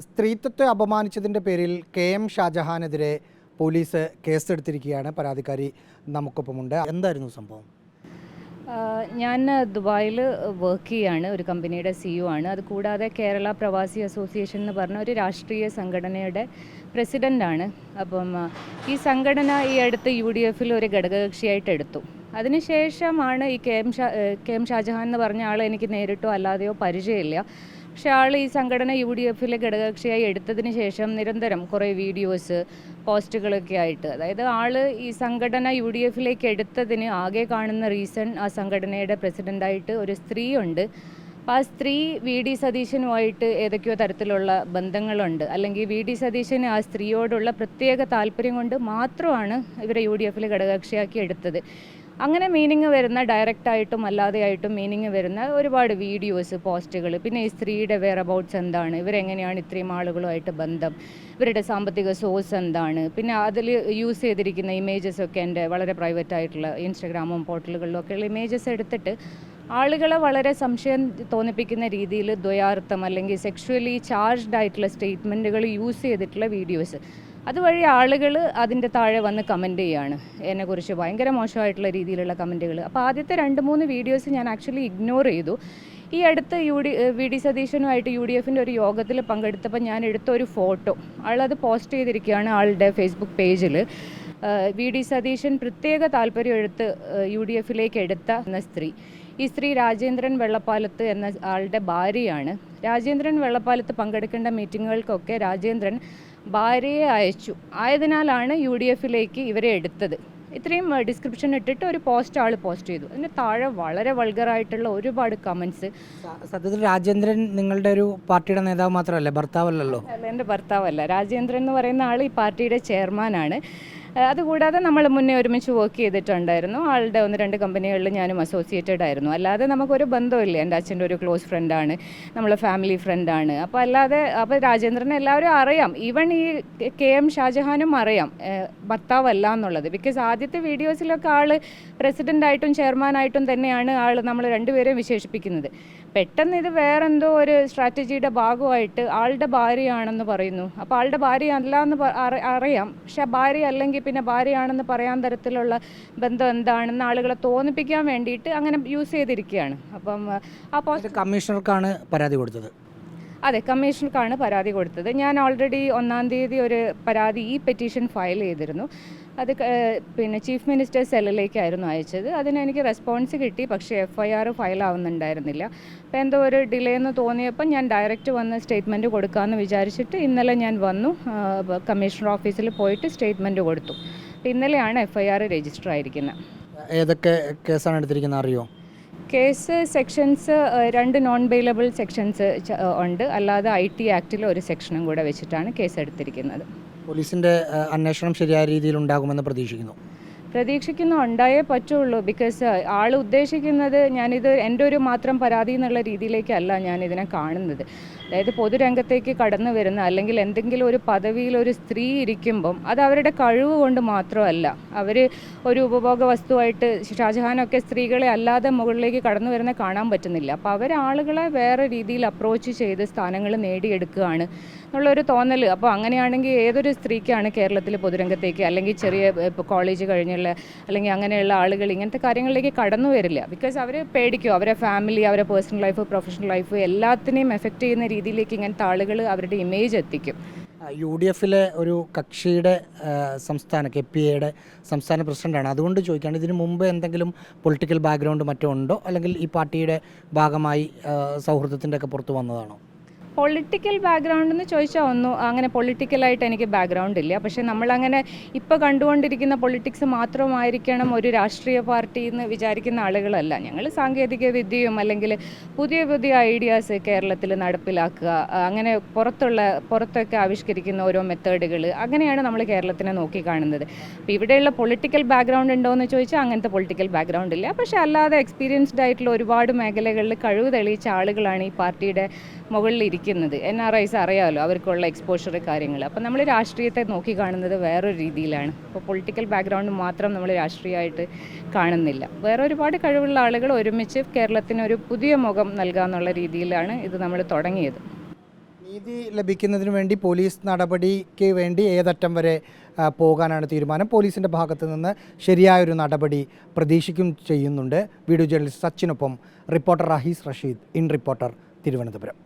സ്ത്രീത്വത്തെ അപമാനിച്ചതിന്റെ പേരിൽ കെ എം ഷാജഹാനെതിരെ പോലീസ് കേസെടുത്തിരിക്കുകയാണ് പരാതിക്കാരി നമുക്കൊപ്പമുണ്ട്. എന്തായിരുന്നു സംഭവം? ഞാൻ ദുബായിൽ വർക്ക് ചെയ്യാണ് ഒരു കമ്പനിയുടെ സിഇഒ ആണ്. അത് കൂടാതെ കേരള പ്രവാസി അസോസിയേഷൻ എന്ന് പറഞ്ഞ ഒരു രാഷ്ട്രീയ സംഘടനയുടെ പ്രസിഡന്റാണ് അപ്പം ഈ സംഘടന ഈ അടുത്ത് യു ഡി എഫിൽ ഒരു ഘടകകക്ഷിയായിട്ട് എടുത്തു. അതിനുശേഷമാണ് ഈ K M Sha K M Shajahan എന്ന് പറഞ്ഞ ആൾ എനിക്ക് നേരിട്ടോ അല്ലാതെയോ പരിചയമില്ല. പക്ഷെ ആൾ ഈ സംഘടന യു ഡി എഫിലെ ഘടകകക്ഷിയായി എടുത്തതിന് ശേഷം നിരന്തരം കുറേ വീഡിയോസ് പോസ്റ്റുകളൊക്കെ ആയിട്ട്. അതായത് ആൾ ഈ സംഘടന യു ഡി എഫിലേക്ക് എടുത്തതിന് ആകെ കാണുന്ന റീസൺ ആ സംഘടനയുടെ പ്രസിഡന്റായിട്ട് ഒരു സ്ത്രീയുണ്ട്. അപ്പോൾ ആ സ്ത്രീ വി ഡി സതീശനുമായിട്ട് ഏതൊക്കെയോ തരത്തിലുള്ള ബന്ധങ്ങളുണ്ട്. അല്ലെങ്കിൽ വി ഡി സതീശന് ആ സ്ത്രീയോടുള്ള പ്രത്യേക താല്പര്യം കൊണ്ട് മാത്രമാണ് ഇവരെ യു ഡി എഫിൽ ഘടകകക്ഷിയാക്കി എടുത്തത്. അങ്ങനെ മീനിങ് വരുന്ന ഡയറക്റ്റ് ആയിട്ടും അല്ലാതെ ആയിട്ടും മീനിങ് വരുന്ന ഒരുപാട് വീഡിയോസ് പോസ്റ്റുകൾ പിന്നെ ഈ സ്ത്രീയുടെ വെയർ അബൌട്ട്സ് എന്താണ്? ഇവരെങ്ങനെയാണ് ഇത്രയും ആളുകളുമായിട്ട് ബന്ധം? ഇവരുടെ സാമ്പത്തിക സോഴ്സ് എന്താണ്? പിന്നെ അതിൽ യൂസ് ചെയ്തിരിക്കുന്ന ഇമേജസ് ഒക്കെ എന്റെ വളരെ പ്രൈവറ്റ് ആയിട്ടുള്ള ഇൻസ്റ്റഗ്രാമും പോർട്ടലുകളിലും ഒക്കെയുള്ള ഇമേജസ് എടുത്തിട്ട് ആളുകളെ വളരെ സംശയം തോന്നിപ്പിക്കുന്ന രീതിയിൽ ദ്വയാർത്ഥം അല്ലെങ്കിൽ സെക്ഷുവലി ചാർജ്ഡ് ആയിട്ടുള്ള സ്റ്റേറ്റ്മെന്റുകൾ യൂസ് ചെയ്തിട്ടുള്ള വീഡിയോസ് അതുവഴി ആളുകൾ അതിന്റെ താഴെ വന്ന് കമന്റ് ചെയ്യാണ്. എന്നെക്കുറിച്ച് ഭയങ്കര മോശമായിട്ടുള്ള രീതിയിലുള്ള കമന്റുകൾ അപ്പോൾ ആദ്യത്തെ രണ്ട് മൂന്ന് വീഡിയോസ് ഞാൻ ആക്ച്വലി ഇഗ്നോർ ചെയ്തു. ഈ അടുത്ത യു ഡി വി ഡി സതീശനുമായിട്ട് യു ഡി എഫിന്റെ ഒരു യോഗത്തിൽ പങ്കെടുത്തപ്പോൾ ഞാൻ എടുത്ത ഒരു ഫോട്ടോ. ആളത് പോസ്റ്റ് ചെയ്തിരിക്കുകയാണ് ആളുടെ ഫേസ്ബുക്ക് പേജിൽ വി ഡി സതീശൻ പ്രത്യേക താല്പര്യം എടുത്ത് യു ഡി എഫിലേക്ക് എടുത്ത എന്ന സ്ത്രീ. ഈ സ്ത്രീ രാജേന്ദ്രൻ വെള്ളപ്പാലത്ത് എന്ന ആളുടെ ഭാര്യയാണ്. രാജേന്ദ്രൻ വെള്ളപ്പാലത്ത് പങ്കെടുക്കേണ്ട മീറ്റിങ്ങുകൾക്കൊക്കെ രാജേന്ദ്രൻ ഭാര്യയെ അയച്ചു. ആയതിനാലാണ് യു ഡി എഫിലേക്ക് ഇവരെ എടുത്തത്. ഇത്രയും ഡിസ്ക്രിപ്ഷൻ ഇട്ടിട്ട് ഒരു പോസ്റ്റ് ആൾ പോസ്റ്റ് ചെയ്തു. അതിന് താഴെ വളരെ വൾഗറായിട്ടുള്ള ഒരുപാട് കമൻസ് സത്യത്തിൽ രാജേന്ദ്രൻ നിങ്ങളുടെ ഒരു പാർട്ടിയുടെ നേതാവ് മാത്രമല്ല ഭർത്താവല്ലല്ലോ. അല്ല എന്റെ ഭർത്താവല്ല. രാജേന്ദ്രൻ എന്ന് പറയുന്ന ആൾ ഈ പാർട്ടിയുടെ ചെയർമാനാണ്. അതുകൂടാതെ നമ്മൾ മുന്നേ ഒരുമിച്ച് വർക്ക് ചെയ്തിട്ടുണ്ടായിരുന്നു. ആളുടെ ഒന്ന് രണ്ട് കമ്പനികളിൽ ഞാനും അസോസിയേറ്റഡ് ആയിരുന്നു. അല്ലാതെ നമുക്കൊരു ബന്ധമില്ല എന്റെ അച്ഛന്റെ ഒരു ക്ലോസ് ഫ്രണ്ടാണ് നമ്മൾ ഫാമിലി ഫ്രണ്ടാണ് അപ്പോൾ അല്ലാതെ അപ്പോൾ രാജേന്ദ്രനെ എല്ലാവരും അറിയാം. ഈവൺ ഈ കെ എം ഷാജഹാനും അറിയാം. ഭർത്താവല്ല എന്നുള്ളത്. ബിക്കോസ് ആദ്യത്തെ വീഡിയോസിലൊക്കെ ആൾ പ്രസിഡന്റായിട്ടും ചെയർമാനായിട്ടും തന്നെയാണ് ആൾ നമ്മൾ രണ്ടുപേരെയും വിശേഷിപ്പിക്കുന്നത്. പെട്ടെന്ന് ഇത് വേറെന്തോ ഒരു സ്ട്രാറ്റജിയുടെ ഭാഗമായിട്ട് ആളുടെ ഭാര്യയാണെന്ന് പറയുന്നു. അപ്പോൾ ആളുടെ ഭാര്യ അല്ല എന്ന് അറിയാം. പക്ഷെ ഭാര്യ അല്ലെങ്കിൽ പിന്നെ ഭാര്യയാണെന്ന് പറയാൻ തരത്തിലുള്ള ബന്ധം എന്താണെന്ന് ആളുകളെ തോന്നിപ്പിക്കാൻ വേണ്ടിയിട്ട് അങ്ങനെ യൂസ് ചെയ്തിരിക്കുകയാണ്. അപ്പം ആ കമ്മീഷണർക്കാണ് പരാതി കൊടുത്തത്. അതെ കമ്മീഷണർക്കാണ് പരാതി കൊടുത്തത്. ഞാൻ ഓൾറെഡി ഒന്നാം തീയതി ഒരു പരാതി ഈ പെറ്റീഷൻ ഫയൽ ചെയ്തിരുന്നു. അത് പിന്നെ ചീഫ് മിനിസ്റ്റർ സെല്ലിലേക്കായിരുന്നു അയച്ചത്. അതിന് എനിക്ക് റെസ്പോൺസ് കിട്ടി പക്ഷേ എഫ് ഐ ആർ ഫയൽ ആവുന്നുണ്ടായിരുന്നില്ല. അപ്പോൾ എന്തോ ഒരു ഡിലേ എന്ന് തോന്നിയപ്പോൾ ഞാൻ ഡയറക്റ്റ് വന്ന് സ്റ്റേറ്റ്മെന്റ് കൊടുക്കാമെന്ന് വിചാരിച്ചിട്ട് ഇന്നലെ ഞാൻ വന്നു. കമ്മീഷണർ ഓഫീസിൽ പോയിട്ട് സ്റ്റേറ്റ്മെന്റ് കൊടുത്തു. ഇന്നലെയാണ് എഫ് ഐ ആർ രജിസ്റ്റർ ആയിരിക്കുന്നത്. ഏതൊക്കെ കേസാണ് എടുത്തിരിക്കുന്നത് അറിയോ കേസ് സെക്ഷൻസ് രണ്ട് നോൺ ബെയിലബിൾ സെക്ഷൻസ് ഉണ്ട്. അല്ലാതെ ഐ ടി ആക്ടിൽ ഒരു സെക്ഷനും കൂടെ വെച്ചിട്ടാണ് കേസ് എടുത്തിരിക്കുന്നത്. പോലീസിന്റെ അന്വേഷണം ശരിയായ രീതിയിൽ ഉണ്ടാകുമെന്ന് പ്രതീക്ഷിക്കുന്നു. പ്രതീക്ഷിക്കുന്ന ഉണ്ടായേ പറ്റുള്ളൂ ബിക്കോസ് ആൾ ഉദ്ദേശിക്കുന്നത് ഞാനിത് എന്റെ ഒരു മാത്രം പരാതി എന്നുള്ള രീതിയിലേക്കല്ല ഞാനിതിനെ കാണുന്നത്. അതായത് പൊതുരംഗത്തേക്ക് കടന്നു വരുന്ന അല്ലെങ്കിൽ എന്തെങ്കിലും ഒരു പദവിയിൽ ഒരു സ്ത്രീ ഇരിക്കുമ്പം അത് അവരുടെ കഴിവ് കൊണ്ട് മാത്രമല്ല. അവർ ഒരു ഉപഭോഗ വസ്തുവായിട്ട് ഷാജഹാനൊക്കെ സ്ത്രീകളെ അല്ലാതെ മുകളിലേക്ക് കടന്നു വരുന്ന കാണാൻ പറ്റുന്നില്ല. അപ്പോൾ അവർ ആളുകളെ വേറെ രീതിയിൽ അപ്രോച്ച് ചെയ്ത് സ്ഥാനങ്ങൾ നേടിയെടുക്കുകയാണ് എന്നുള്ളൊരു തോന്നൽ അപ്പോൾ അങ്ങനെയാണെങ്കിൽ ഏതൊരു സ്ത്രീക്കാണ് കേരളത്തിൽ പൊതുരംഗത്തേക്ക് അല്ലെങ്കിൽ ചെറിയ കോളേജ് കഴിഞ്ഞുള്ള അല്ലെങ്കിൽ അങ്ങനെയുള്ള ആളുകൾ ഇങ്ങനത്തെ കാര്യങ്ങളിലേക്ക് കടന്നു വരില്ല. ബിക്കോസ് അവർ പേടിക്കും. അവരെ ഫാമിലി അവരെ പേഴ്സണൽ ലൈഫ് പ്രൊഫഷണൽ ലൈഫ് എല്ലാത്തിനെയും എഫക്റ്റ് ചെയ്യുന്ന രീതിയിലേക്ക് ഇങ്ങനത്തെ ആളുകൾ അവരുടെ ഇമേജ് എത്തിക്കും. യു ഡി എഫിലെ ഒരു കക്ഷിയുടെ സംസ്ഥാന കെ പി എയുടെ സംസ്ഥാന പ്രസിഡന്റാണ്. അതുകൊണ്ട് ചോദിക്കുകയാണ് ഇതിനു മുമ്പ് എന്തെങ്കിലും പൊളിറ്റിക്കൽ ബാക്ക്ഗ്രൗണ്ട് മറ്റോ ഉണ്ടോ? അല്ലെങ്കിൽ ഈ പാർട്ടിയുടെ ഭാഗമായി സൗഹൃദത്തിന്റെ ഒക്കെ പുറത്ത് വന്നതാണോ? പൊളിറ്റിക്കൽ ബാക്ക്ഗ്രൗണ്ട് എന്ന് ചോദിച്ചാൽ ഒന്നും അങ്ങനെ പൊളിറ്റിക്കലായിട്ട് എനിക്ക് ബാക്ക്ഗ്രൗണ്ട് ഇല്ല. പക്ഷേ നമ്മളങ്ങനെ ഇപ്പോൾ കണ്ടുകൊണ്ടിരിക്കുന്ന പൊളിറ്റിക്സ് മാത്രമായിരിക്കണം ഒരു രാഷ്ട്രീയ പാർട്ടി എന്ന് വിചാരിക്കുന്ന ആളുകളല്ല. ഞങ്ങൾ സാങ്കേതിക വിദ്യയും അല്ലെങ്കിൽ പുതിയ പുതിയ ഐഡിയാസ് കേരളത്തിൽ നടപ്പിലാക്കുക അങ്ങനെ പുറത്തുള്ള പുറത്തൊക്കെ ആവിഷ്കരിക്കുന്ന ഓരോ മെത്തേഡുകൾ അങ്ങനെയാണ് നമ്മൾ കേരളത്തിനെ നോക്കി കാണുന്നത്. അപ്പോൾ ഇവിടെയുള്ള പൊളിറ്റിക്കൽ ബാക്ക്ഗ്രൗണ്ട് ഉണ്ടോ എന്ന് ചോദിച്ചാൽ അങ്ങനത്തെ പൊളിറ്റിക്കൽ ബാക്ക്ഗ്രൗണ്ട് ഇല്ല. പക്ഷേ അല്ലാതെ എക്സ്പീരിയൻസ്ഡ് ആയിട്ടുള്ള ഒരുപാട് മേഖലകളിൽ കഴിവ് തെളിയിച്ച ആളുകളാണ് ഈ പാർട്ടിയുടെ മുകളിൽ ഇരിക്കുന്നത്. എൻ ആർ ഐസ് അറിയാമല്ലോ അവർക്കുള്ള എക്സ്പോഷർ കാര്യങ്ങൾ അപ്പം നമ്മൾ രാഷ്ട്രീയത്തെ നോക്കി കാണുന്നത് വേറൊരു രീതിയിലാണ്. അപ്പോൾ പൊളിറ്റിക്കൽ ബാക്ക്ഗ്രൗണ്ട് മാത്രം നമ്മൾ രാഷ്ട്രീയമായിട്ട് കാണുന്നില്ല. വേറെ ഒരുപാട് കഴിവുള്ള ആളുകൾ ഒരുമിച്ച് കേരളത്തിന് ഒരു പുതിയ മുഖം നൽകാന്നുള്ള രീതിയിലാണ് ഇത് നമ്മൾ തുടങ്ങിയത്. നീതി ലഭിക്കുന്നതിന് വേണ്ടി പോലീസ് നടപടിക്ക് വേണ്ടി ഏതറ്റം വരെ പോകാനാണ് തീരുമാനം. പോലീസിന്റെ ഭാഗത്ത് നിന്ന് ശരിയായൊരു നടപടി പ്രതീക്ഷിക്കും ചെയ്യുന്നുണ്ട്. Video journalist സച്ചിനൊപ്പം reporter Rahees Rasheed. In reporter Thiruvananthapuram.